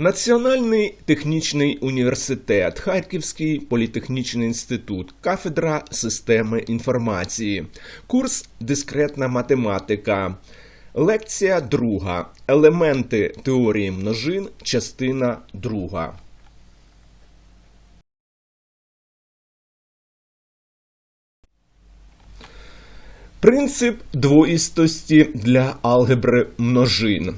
Національний технічний університет, Харківський політехнічний інститут, кафедра системи інформації, курс Дискретна математика, лекція друга. Елементи теорії множин, частина друга. Принцип двоїстості для алгебри множин.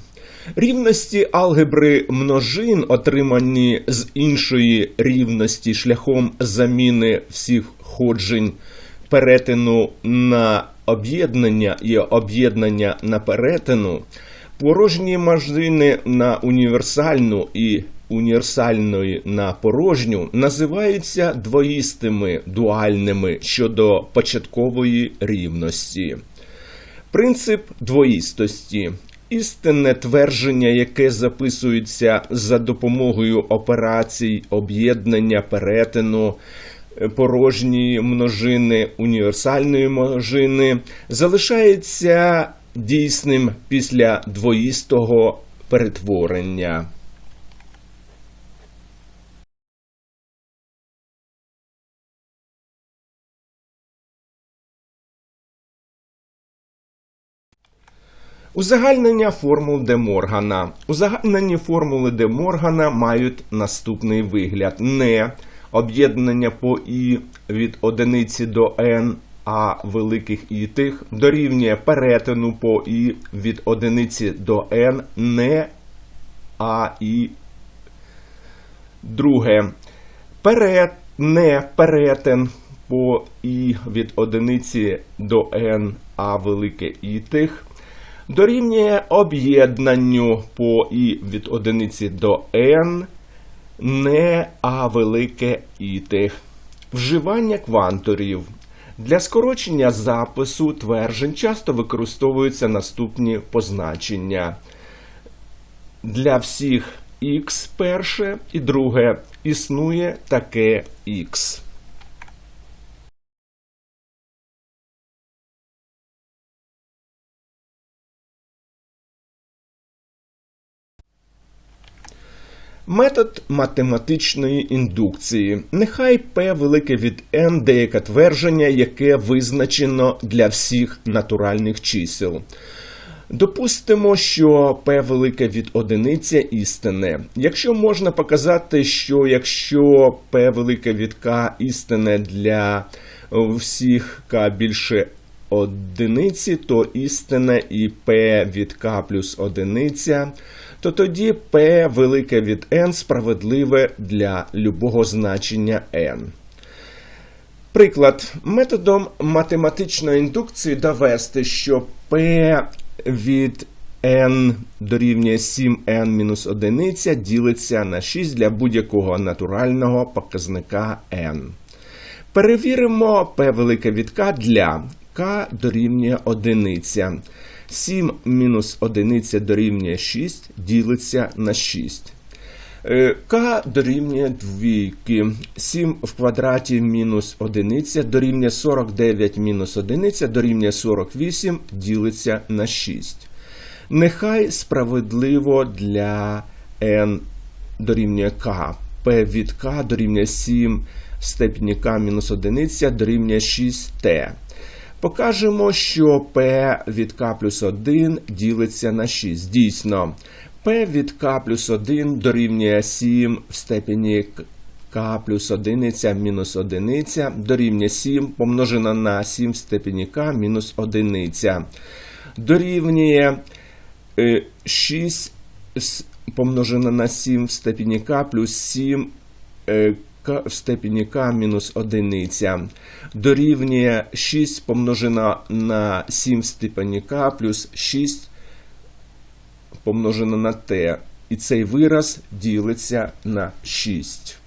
Рівності алгебри множин, отримані з іншої рівності шляхом заміни всіх ходжень перетину на об'єднання і об'єднання на перетину, порожні множини на універсальну і універсальної на порожню називаються двоїстими дуальними щодо початкової рівності. Принцип двоїстості. Істинне твердження, яке записується за допомогою операцій об'єднання перетину е, порожньої множини універсальної множини, залишається дійсним після двоїстого перетворення. Узагальнення формул Де Моргана. Узагальнені формули Де Моргана мають наступний вигляд: не об'єднання по і від одиниці до n а великих і тих дорівнює перетину по і від одиниці до n не а і друге. Перет, не перетин по і від одиниці до n а велике і тих дорівнює об'єднанню по і від одиниці до n не а велике і. Вживання кванторів. Для скорочення запису тверджень часто використовуються наступні позначення. Для всіх x перше і друге існує таке x. Метод математичної індукції. Нехай P велике від n деяке твердження, яке визначено для всіх натуральних чисел. Допустимо, що P велике від одиниця істине. Якщо можна показати, що якщо P велике від K істине для всіх K більше одиниці, то істине і P від K плюс одиниця, то тоді P велике від n справедливе для любого значення n. Приклад. Методом математичної індукції довести, що P від n дорівнює 7n-1 ділиться на 6 для будь-якого натурального показника n. Перевіримо P велике від K для K дорівнює 1. 7 мінус 1 дорівнює 6 ділиться на 6. Е, К дорівнює двійки. 7 в квадраті мінус 1 дорівнює 49 мінус 1 дорівнює 48 ділиться на 6. Нехай справедливо для n дорівнює k. P від k дорівнює 7 в степені k мінус 1 дорівнює 6t. Покажемо, що P від k плюс 1 ділиться на 6. Дійсно, P від k плюс 1 дорівнює 7 в степені k плюс 1 мінус 1 дорівнює 7 помножено на 7 в степені k мінус 1. Дорівнює 6 помножено на 7 в степені k плюс 7 k в степені k мінус 1 дорівнює 6 помножено на 7 в степені k плюс 6 помножено на t. І цей вираз ділиться на 6.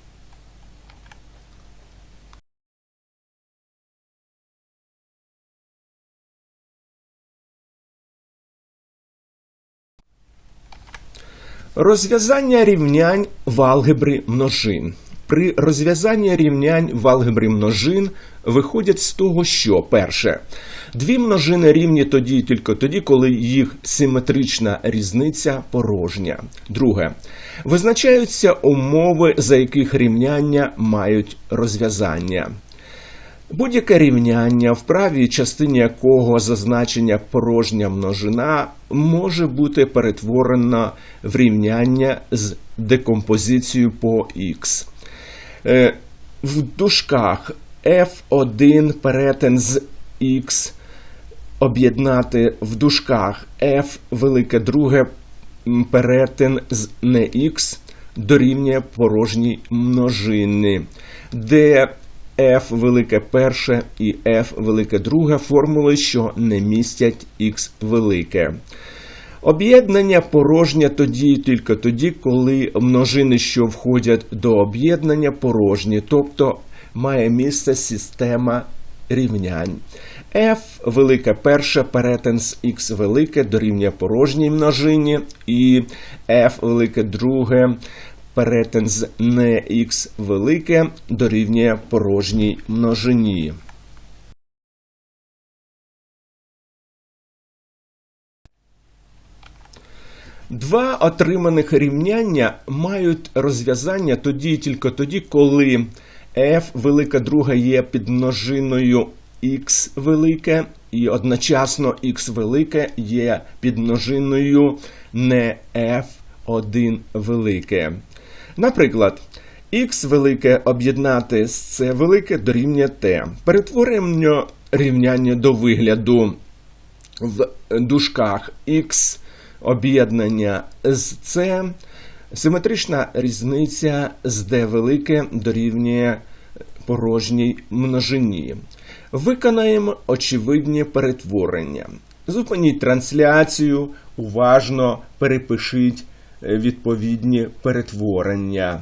Розв'язання рівнянь в алгебрі множин. При розв'язанні рівнянь в алгебрі множин виходять з того, що перше. Дві множини рівні тоді тільки тоді, коли їх симетрична різниця порожня. Друге. Визначаються умови, за яких рівняння мають розв'язання. Будь-яке рівняння, в правій частині якого зазначення порожня множина, може бути перетворено в рівняння з декомпозицією по х. Е, В дужках f1 перетин з х об'єднати в дужках f велике друге перетин з не х дорівнює порожній множини, де f велике перше і f велике друге формули, що не містять х велике. Об'єднання порожнє тоді тільки тоді, коли множини, що входять до об'єднання, порожні, тобто має місце система рівнянь. f велике перше перетин з х велике дорівнює порожній множині, і f велике друге перетин з не х велике дорівнює порожній множині. Два отриманих рівняння мають розв'язання тоді і тільки тоді, коли f велика друга є підмножиною x велике, і одночасно x велике є підмножиною не f1 велике. Наприклад, x велике об'єднати з c велике дорівнює t. Перетворимо рівняння до вигляду в дужках x об'єднання з С, симетрична різниця з d велике дорівнює порожній множині. Виконаємо очевидні перетворення. Зупиніть трансляцію, уважно перепишіть е, відповідні перетворення.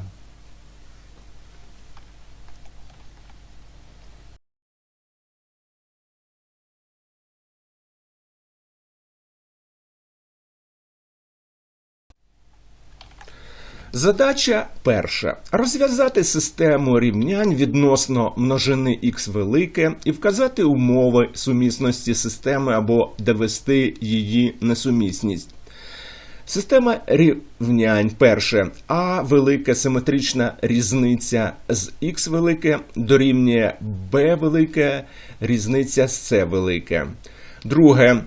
Задача перша. Розв'язати систему рівнянь відносно множини х велике і вказати умови сумісності системи або довести її несумісність. Система рівнянь перше. А велика симетрична різниця з х велике дорівнює b велике різниця з c велике. Друге.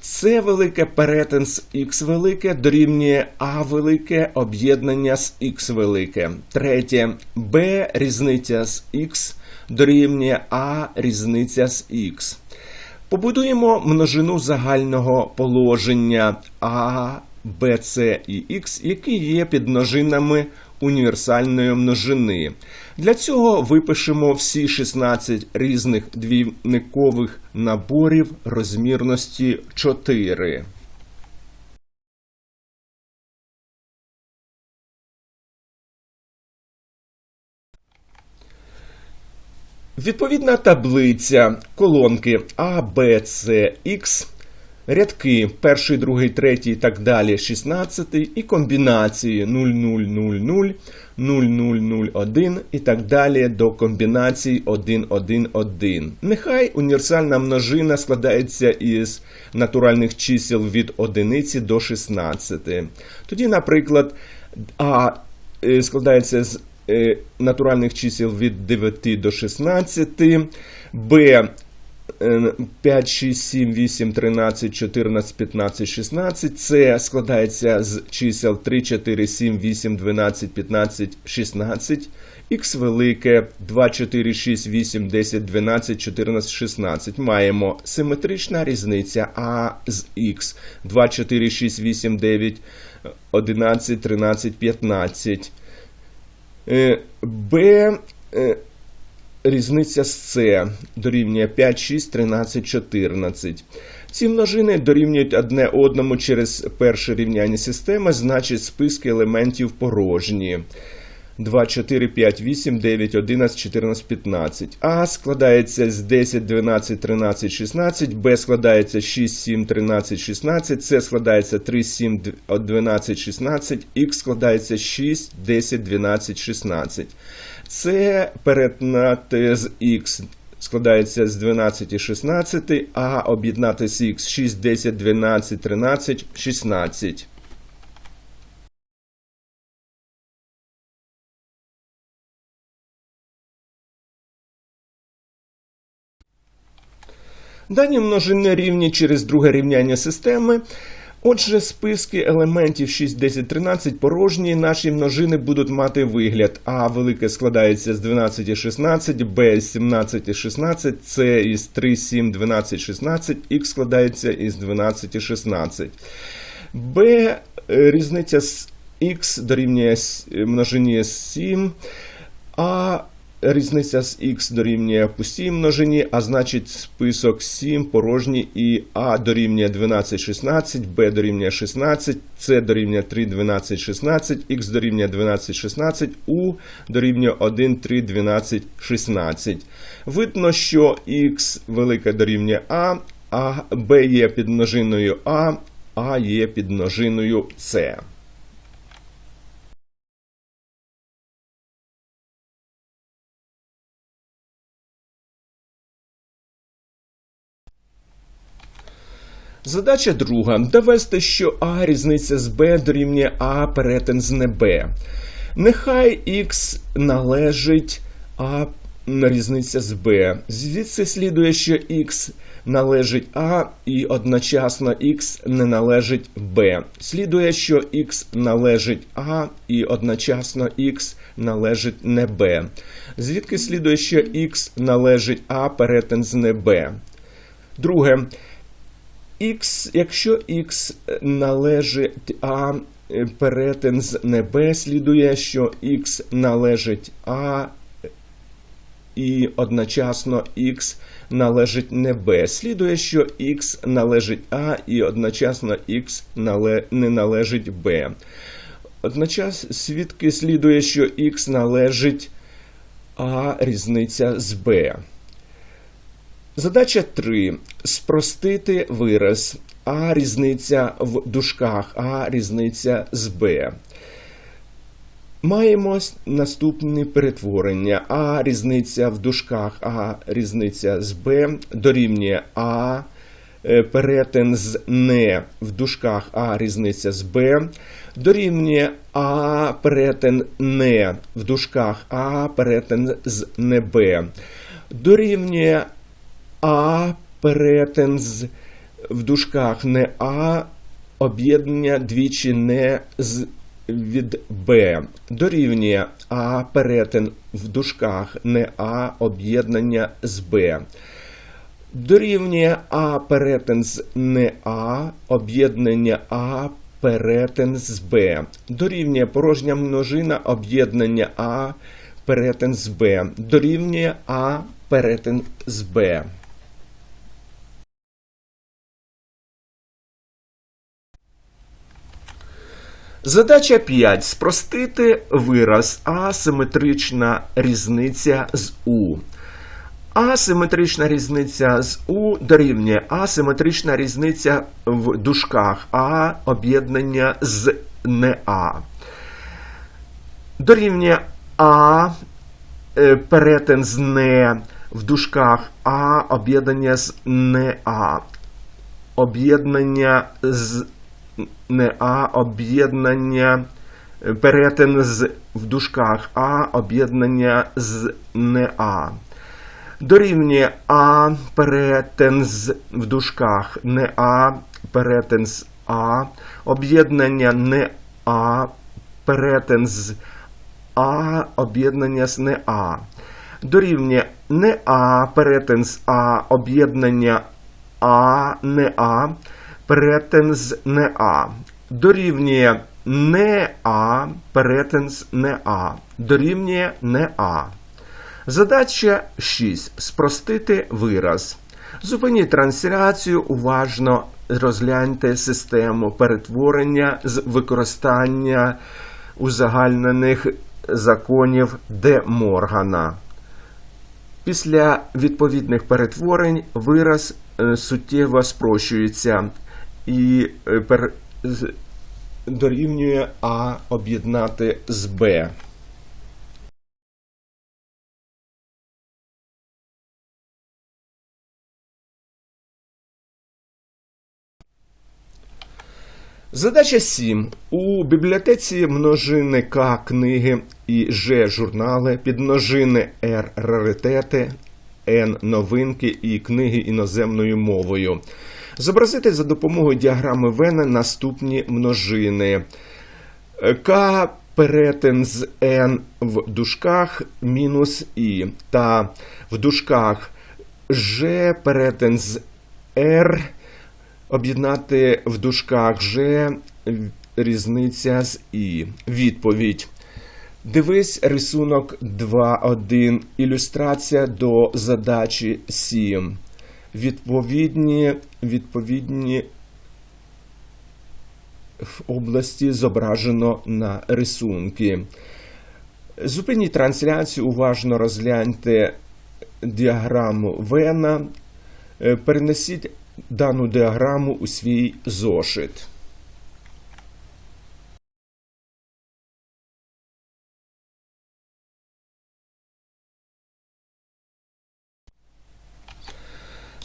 С велике перетин з х велике дорівнює А велике об'єднання з х велике. Третє. Б різниця з х дорівнює А різниця з х. Побудуємо множину загального положення А, Б, С і Х, які є підмножинами універсальної множини. Для цього випишемо всі 16 різних двійникових наборів розмірності 4. Відповідна таблиця колонки А, Б, С, Х, рядки 1, 2, 3 і так далі 16 і комбінації 0000, 0001 і так далі до комбінацій 111. Нехай універсальна множина складається із натуральних чисел від 1 до 16. Тоді, наприклад, А е, складається з е, натуральних чисел від 9 до 16, Б 5, 6, 7, 8, 13, 14, 15, 16. Це складається з чисел 3, 4, 7, 8, 12, 15, 16. Х велике 2, 4, 6, 8, 10, 12, 14, 16. Маємо симетрична різниця А з Х. 2, 4, 6, 8, 9, 11, 13, 15. Б різниця з С дорівнює 5, 6, 13, 14. Ці множини дорівнюють одне одному через перше рівняння системи, значить списки елементів порожні. 2, 4, 5, 8, 9, 11, 14, 15. А складається з 10, 12, 13, 16. Б складається 6, 7, 13, 16. С складається 3, 7, 12, 16. Х складається 6, 10, 12, 16. Це перетнати з Х складається з 12 і 16, а об'єднати з Х 6, 10, 12, 13, 16. Дані множини рівні через друге рівняння системи. Отже, списки елементів 6, 10, 13 порожні. Наші множини будуть мати вигляд. А велике складається з 12 і 16, Б з 17 і 16, С із 3, 7, 12, 16, Х складається із 12 і 16. Б е, різниця з Х дорівнює с- множині 7, а різниця з х дорівнює пустій множині, а значить список 7 порожній і А дорівнює 12, 16, Б дорівнює 16, С дорівнює 3, 12, 16, Х дорівнює 12, 16, У дорівнює 1, 3, 12, 16. Видно, що х велике дорівнює А, а Б є підмножиною А, А є підмножиною С. Задача друга. Довести, що А різниця з Б дорівнює А перетин з не Б. Нехай Х належить А різниця з Б. Звідси слідує, що Х належить А і одночасно Х не належить Б. Слідує, що Х належить А і одночасно Х належить не Б. Звідки слідує, що Х належить А перетин з не Б. Друге. X, якщо x належить А е, перетин з небе, слідує, що x належить А і одночасно x належить небе. Слідує, що x належить А і одночасно x не належить Б. Одночасно свідки слідує, що x належить А різниця з Б. Задача 3. Спростити вираз А різниця в дужках, А різниця з Б. Маємо наступні перетворення. А різниця в дужках, А різниця з Б дорівнює А е, перетин з не в дужках А різниця з Б. Дорівнює А перетин не в дужках А перетин з не Б. Дорівнює а перетин в дужках не А об'єднання двічі не з від Б. Дорівнює А перетин в дужках не А об'єднання з Б. Дорівнює А перетин з не А об'єднання А перетин з Б. Дорівнює порожня множина об'єднання А перетин з Б. Дорівнює А перетин з Б. Задача 5. Спростити вираз асиметрична різниця з У. Асиметрична різниця з У дорівнює асиметрична різниця в дужках А об'єднання з не А. Дорівнює А е, перетин з не в дужках А об'єднання з не А. Об'єднання з не А, об'єднання е, перетин з в дужках А, об'єднання з не А. Дорівнює А перетин з в дужках не А, перетин з А, об'єднання не А, перетин з А, об'єднання з не А. Дорівнює не А, перетин з А, об'єднання А, не А, перетин не А. Дорівнює не А, перетин не А. Дорівнює не А. Задача 6. Спростити вираз. Зупиніть трансляцію, уважно розгляньте систему перетворення з використання узагальнених законів Де Моргана. Після відповідних перетворень вираз е, суттєво спрощується і е, пер... дорівнює А об'єднати з Б. Задача 7. У бібліотеці множини К книги і Ж журнали, підмножини Р раритети, Н новинки і книги іноземною мовою. Зобразити за допомогою діаграми Вена наступні множини. К перетин з N в дужках мінус І та в дужках Ж перетин з R об'єднати в дужках Ж різниця з І. Відповідь. Дивись рисунок 2.1. Ілюстрація до задачі 7. Відповідні, відповідні області зображено на рисунки. Зупиніть трансляцію, уважно розгляньте діаграму Вена. Е, Перенесіть дану діаграму у свій зошит.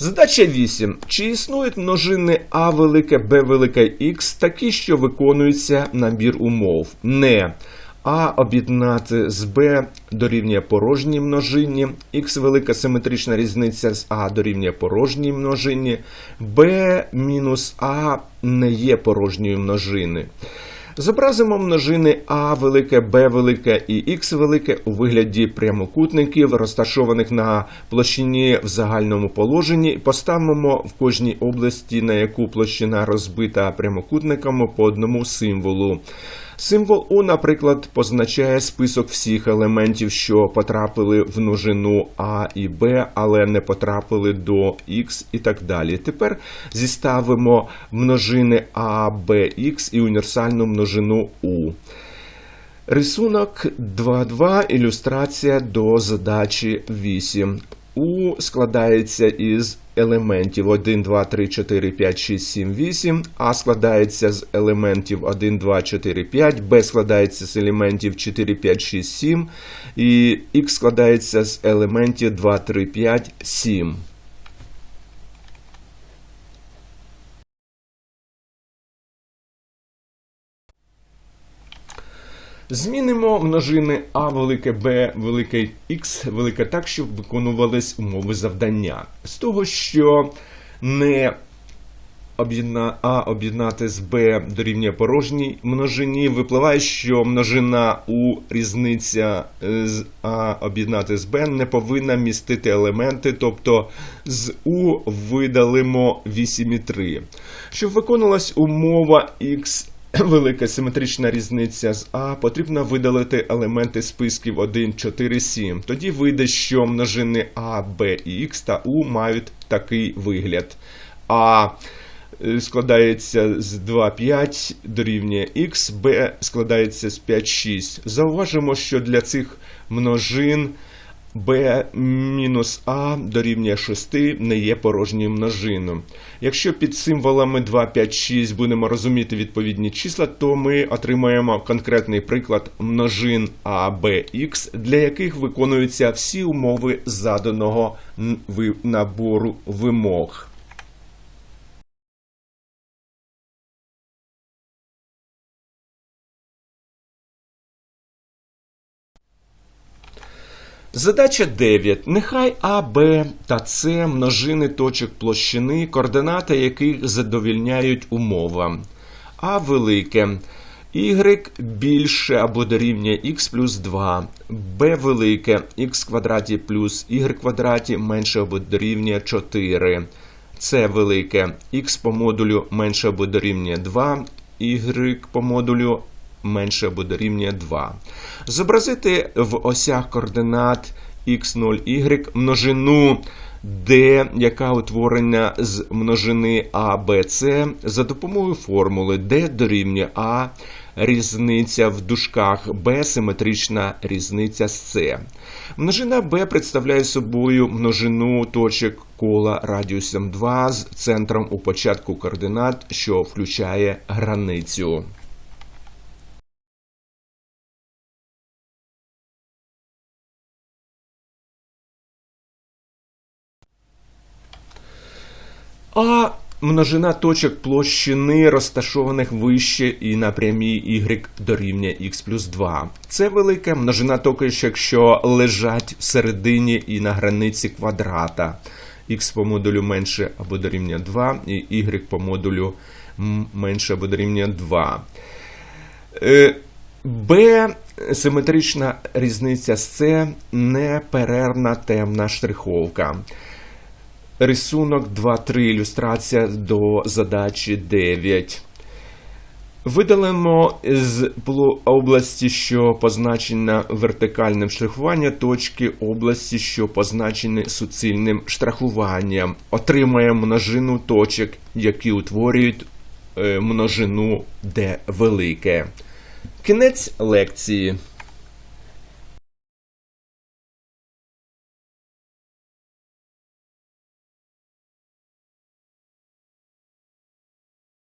Задача 8. Чи існують множини А велике, Б велике Х такі, що виконується набір умов? Не. А об'єднати з Б дорівнює порожній множині, Х велика симетрична різниця з А дорівнює порожній множині, Б мінус А не є порожньою множини. Зобразимо множини А велике, Б велике і Х велике у вигляді прямокутників, розташованих на площині в загальному положенні, поставимо в кожній області, на яку площина розбита прямокутниками по одному символу. Символ У, наприклад, позначає список всіх елементів, що потрапили в множину А і Б, але не потрапили до Х і так далі. Тепер зіставимо множини А, Б, Х і універсальну множину У. Рисунок 2.2. Ілюстрація до задачі 8. У складається із елементів 1, 2, 3, 4, 5, 6, 7, 8. А складається з елементів 1, 2, 4, 5. Б складається з елементів 4, 5, 6, 7. І Х складається з елементів 2, 3, 5, 7. Змінимо множини А велике Б велике Х велике так, щоб виконувались умови завдання. З того, що не. А об'єднати з Б дорівнює порожній множині, випливає, що множина У різниця е, з А об'єднати з Б не повинна містити елементи, тобто з У видалимо 8,3. Щоб виконувалась умова Х велика симетрична різниця з А, потрібно видалити елементи списків 1, 4, 7. Тоді вийде, що множини А, Б і Х та У мають такий вигляд. А е, складається з 2, 5 дорівнює Х, Б складається з 5, 6. Зауважимо, що для цих множин b мінус а дорівнює 6 не є порожньою множиною. Якщо під символами 2, 5, 6 будемо розуміти відповідні числа, то ми отримаємо конкретний приклад множин а, б, х, для яких виконуються всі умови заданого набору вимог. Задача 9. Нехай А, Б та С множини точок площини, координати яких задовільняють умовам. А велике. Y більше або дорівнює x плюс 2. Б велике x квадраті плюс y квадраті менше або дорівнює 4. С велике x по модулю менше або дорівнює 2. Y по модулю менше або дорівнює 2. Зобразити в осях координат x0, y множину d, яка утворена з множини a, b, c, за допомогою формули d дорівнює a, різниця в дужках b симетрична різниця з c. Множина b представляє собою множину точок кола радіусом 2 з центром у початку координат, що включає границю. А множина точок площини, розташованих вище і на прямій y дорівнює x плюс 2. Це велика множина точок, що лежать всередині і на границі квадрата. x по модулю менше або дорівнює 2, і y по модулю менше або дорівнює 2. Е, Б симетрична різниця з С неперервна темна штриховка. Рисунок 2.3. Ілюстрація до задачі 9. Видалимо з області, що позначена вертикальним штрихуванням, точки області, що позначені суцільним штрахуванням. Отримаємо множину точок, які утворюють е, множину D велике. Кінець лекції.